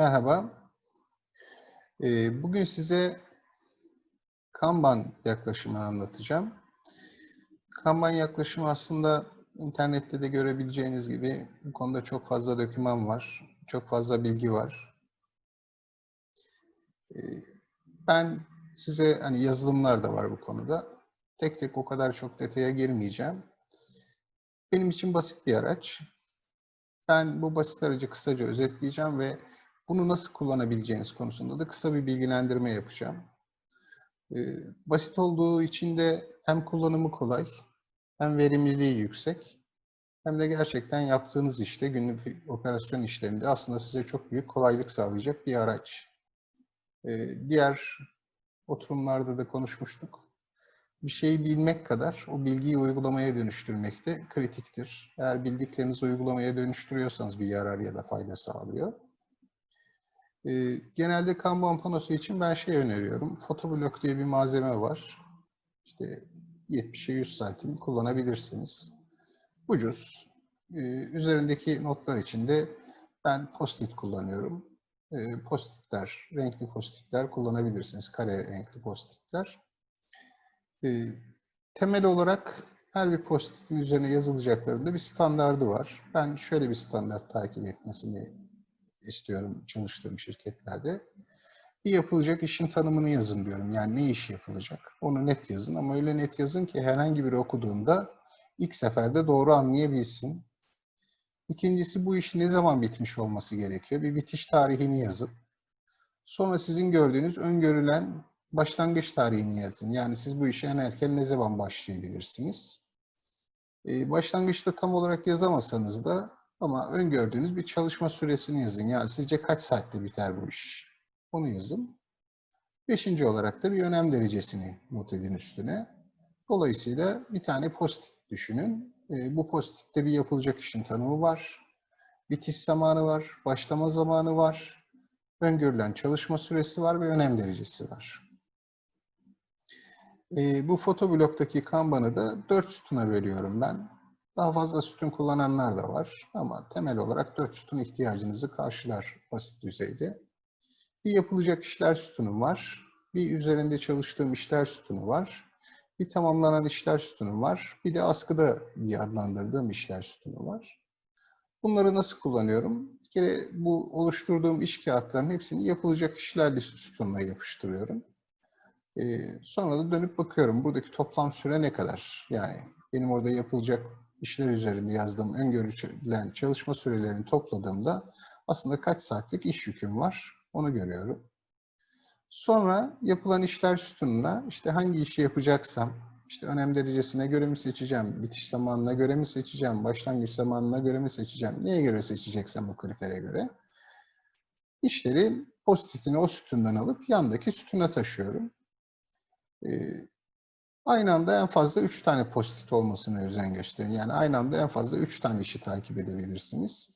Merhaba. Ee, Bugün size Kanban yaklaşımını anlatacağım. Kanban yaklaşımı aslında internette de görebileceğiniz gibi bu konuda çok fazla doküman var, çok fazla bilgi var. Ee, Ben size hani yazılımlar da var bu konuda. Tek tek o kadar çok detaya girmeyeceğim. Benim için basit bir araç. Ben bu basit aracı kısaca özetleyeceğim ve bunu nasıl kullanabileceğiniz konusunda da kısa bir bilgilendirme yapacağım. Ee, Basit olduğu için de hem kullanımı kolay, hem verimliliği yüksek, hem de gerçekten yaptığınız işte, günlük operasyon işlerinde aslında size çok büyük kolaylık sağlayacak bir araç. Ee, Diğer oturumlarda da konuşmuştuk. Bir şeyi bilmek kadar o bilgiyi uygulamaya dönüştürmek de kritiktir. Eğer bildiklerinizi uygulamaya dönüştürüyorsanız bir yarar ya da fayda sağlıyor. Ee, Genelde Kanban panosu için ben şey öneriyorum. Fotoblok diye bir malzeme var. İşte 70'e 100 santim kullanabilirsiniz. Ucuz. Ee, Üzerindeki notlar için de ben post-it kullanıyorum. Ee, Post-itler, renkli post-itler kullanabilirsiniz. Kare renkli post-itler. Ee, Temel olarak her bir post-it'in üzerine yazılacaklarında bir standardı var. Ben şöyle bir standart takip etmesini istiyorum çalıştığım şirketlerde. Bir yapılacak işin tanımını yazın diyorum. Yani ne iş yapılacak? Onu net yazın ama öyle net yazın ki herhangi biri okuduğunda ilk seferde doğru anlayabilsin. İkincisi bu işin ne zaman bitmiş olması gerekiyor? Bir bitiş tarihini yazın. Sonra sizin gördüğünüz öngörülen başlangıç tarihini yazın. Yani siz bu işe en erken ne zaman başlayabilirsiniz? Ee, başlangıçta tam olarak yazamasanız da ama öngördüğünüz bir çalışma süresini yazın. Yani sizce kaç saatte biter bu iş? Onu yazın. Beşinci olarak da bir önem derecesini not edin üstüne. Dolayısıyla bir tane post düşünün. Ee, bu post-it'te bir yapılacak işin tanımı var. Bitiş zamanı var, başlama zamanı var. Öngörülen çalışma süresi var ve önem derecesi var. Ee, bu fotobloktaki Kanban'ı da dört sütuna bölüyorum ben. Daha fazla sütun kullananlar da var ama temel olarak dört sütun ihtiyacınızı karşılar basit düzeyde. Bir yapılacak işler sütunu var. Bir üzerinde çalıştığım işler sütunu var. Bir tamamlanan işler sütunu var. Bir de askıda diye adlandırdığım işler sütunu var. Bunları nasıl kullanıyorum? Bir kere bu oluşturduğum iş kağıtlarının hepsini yapılacak işler listesi sütununa yapıştırıyorum. Ee, sonra da dönüp bakıyorum. Buradaki toplam süre ne kadar? Yani benim orada yapılacak işler üzerinde yazdığım öngörülen çalışma sürelerini topladığımda aslında kaç saatlik iş yüküm var onu görüyorum. Sonra yapılan işler sütununa işte hangi işi yapacaksam, işte önem derecesine göre mi seçeceğim, bitiş zamanına göre mi seçeceğim, başlangıç zamanına göre mi seçeceğim, neye göre seçeceksem o kritere göre işleri post-it'ini o sütundan alıp yandaki sütuna taşıyorum. Ee, Aynı anda en fazla 3 tane post-it olmasına özen gösterin. Yani aynı anda en fazla 3 tane işi takip edebilirsiniz.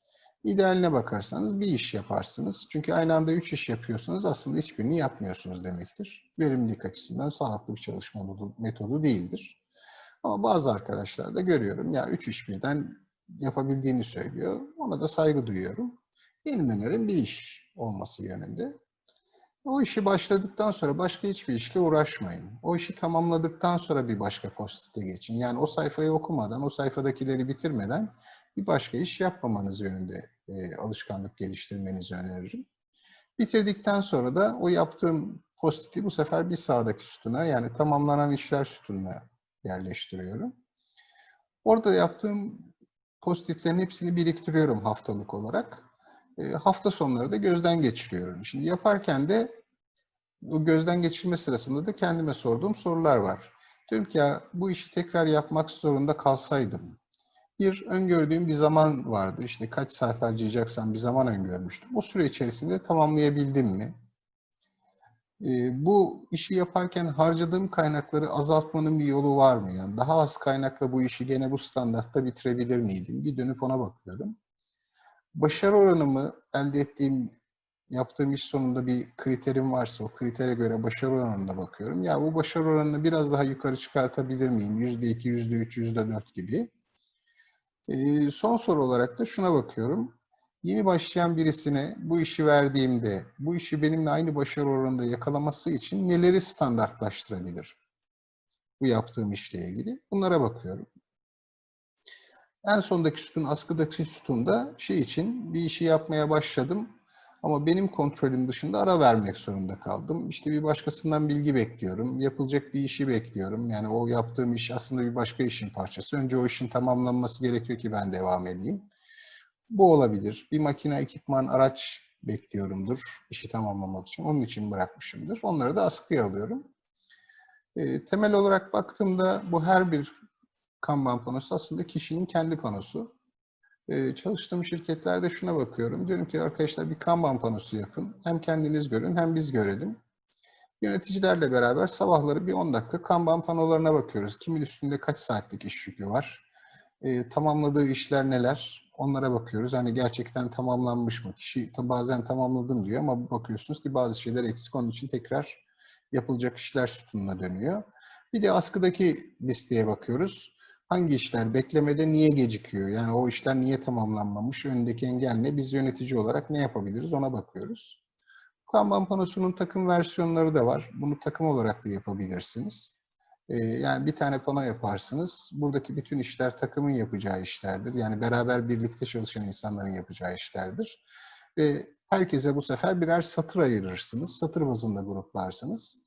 İdealine bakarsanız bir iş yaparsınız. Çünkü aynı anda 3 iş yapıyorsunuz aslında hiçbirini yapmıyorsunuz demektir. Verimlilik açısından sağlıklı bir çalışma metodu değildir. Ama bazı arkadaşlar da görüyorum ya 3 iş birden yapabildiğini söylüyor. Ona da saygı duyuyorum. Benim önerim bir iş olması yönünde. O işi başladıktan sonra başka hiçbir işle uğraşmayın. O işi tamamladıktan sonra bir başka post-it'e geçin. Yani o sayfayı okumadan, o sayfadakileri bitirmeden bir başka iş yapmamanız yönünde e, alışkanlık geliştirmenizi öneririm. Bitirdikten sonra da o yaptığım post-it'i bu sefer bir sağdaki sütuna yani tamamlanan işler sütununa yerleştiriyorum. Orada yaptığım post-it'lerin hepsini biriktiriyorum haftalık olarak. E, hafta sonları da gözden geçiriyorum. Şimdi yaparken de bu gözden geçirme sırasında da kendime sorduğum sorular var. Diyorum ki ya bu işi tekrar yapmak zorunda kalsaydım. Bir öngördüğüm bir zaman vardı. İşte kaç saat harcayacaksam bir zaman öngörmüştüm. O süre içerisinde tamamlayabildim mi? E, bu işi yaparken harcadığım kaynakları azaltmanın bir yolu var mı? Yani daha az kaynakla bu işi gene bu standartta bitirebilir miydim? Bir dönüp ona bakıyorum başarı oranımı elde ettiğim, yaptığım iş sonunda bir kriterim varsa o kritere göre başarı oranına bakıyorum. Ya bu başarı oranını biraz daha yukarı çıkartabilir miyim? Yüzde iki, yüzde üç, yüzde dört gibi. Ee, son soru olarak da şuna bakıyorum. Yeni başlayan birisine bu işi verdiğimde, bu işi benimle aynı başarı oranında yakalaması için neleri standartlaştırabilir? Bu yaptığım işle ilgili. Bunlara bakıyorum. En sondaki sütun, askıdaki sütunda şey için bir işi yapmaya başladım. Ama benim kontrolüm dışında ara vermek zorunda kaldım. İşte bir başkasından bilgi bekliyorum. Yapılacak bir işi bekliyorum. Yani o yaptığım iş aslında bir başka işin parçası. Önce o işin tamamlanması gerekiyor ki ben devam edeyim. Bu olabilir. Bir makine, ekipman, araç bekliyorumdur işi tamamlamak için. Onun için bırakmışımdır. Onları da askıya alıyorum. E, temel olarak baktığımda bu her bir Kanban panosu aslında kişinin kendi panosu. Ee, çalıştığım şirketlerde şuna bakıyorum. Diyorum ki arkadaşlar bir Kanban panosu yapın. Hem kendiniz görün hem biz görelim. Yöneticilerle beraber sabahları bir 10 dakika Kanban panolarına bakıyoruz. Kimin üstünde kaç saatlik iş yükü var? Ee, tamamladığı işler neler? Onlara bakıyoruz. Hani gerçekten tamamlanmış mı? Kişi bazen tamamladım diyor ama bakıyorsunuz ki bazı şeyler eksik. Onun için tekrar yapılacak işler sütununa dönüyor. Bir de askıdaki listeye bakıyoruz hangi işler beklemede niye gecikiyor? Yani o işler niye tamamlanmamış? Önündeki engel ne? Biz yönetici olarak ne yapabiliriz? Ona bakıyoruz. Kanban panosunun takım versiyonları da var. Bunu takım olarak da yapabilirsiniz. Ee, yani bir tane pano yaparsınız. Buradaki bütün işler takımın yapacağı işlerdir. Yani beraber birlikte çalışan insanların yapacağı işlerdir. Ve herkese bu sefer birer satır ayırırsınız. Satır bazında gruplarsınız.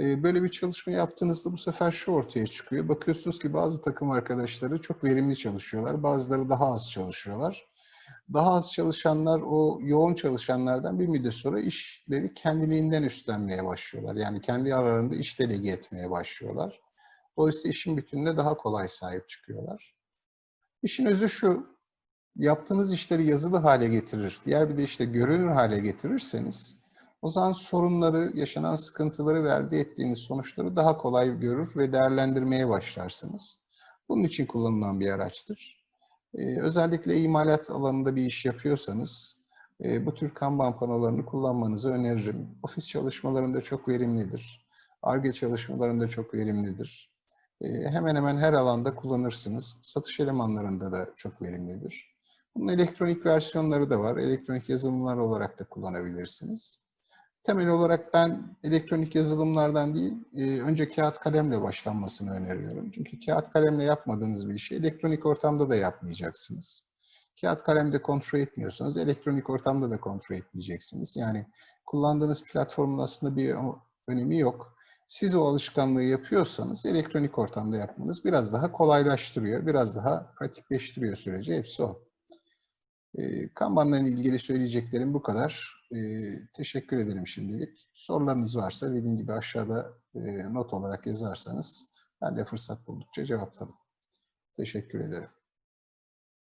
Ee, böyle bir çalışma yaptığınızda bu sefer şu ortaya çıkıyor. Bakıyorsunuz ki bazı takım arkadaşları çok verimli çalışıyorlar. Bazıları daha az çalışıyorlar. Daha az çalışanlar o yoğun çalışanlardan bir müddet sonra işleri kendiliğinden üstlenmeye başlıyorlar. Yani kendi aralarında iş delege etmeye başlıyorlar. Dolayısıyla işin bütününe daha kolay sahip çıkıyorlar. İşin özü şu, yaptığınız işleri yazılı hale getirir. Diğer bir de işte görünür hale getirirseniz o zaman sorunları, yaşanan sıkıntıları ve elde ettiğiniz sonuçları daha kolay görür ve değerlendirmeye başlarsınız. Bunun için kullanılan bir araçtır. Ee, özellikle imalat alanında bir iş yapıyorsanız e, bu tür Kanban panolarını kullanmanızı öneririm. Ofis çalışmalarında çok verimlidir. ARGE çalışmalarında çok verimlidir. E, hemen hemen her alanda kullanırsınız. Satış elemanlarında da çok verimlidir. Bunun elektronik versiyonları da var. Elektronik yazılımlar olarak da kullanabilirsiniz. Temel olarak ben elektronik yazılımlardan değil, e, önce kağıt kalemle başlanmasını öneriyorum. Çünkü kağıt kalemle yapmadığınız bir işi elektronik ortamda da yapmayacaksınız. Kağıt kalemde kontrol etmiyorsanız elektronik ortamda da kontrol etmeyeceksiniz. Yani kullandığınız platformun aslında bir önemi yok. Siz o alışkanlığı yapıyorsanız elektronik ortamda yapmanız biraz daha kolaylaştırıyor, biraz daha pratikleştiriyor süreci. Hepsi o. E, Kanban'la ilgili söyleyeceklerim bu kadar. Teşekkür ederim şimdilik. Sorularınız varsa dediğim gibi aşağıda not olarak yazarsanız ben de fırsat buldukça cevaplarım. Teşekkür ederim.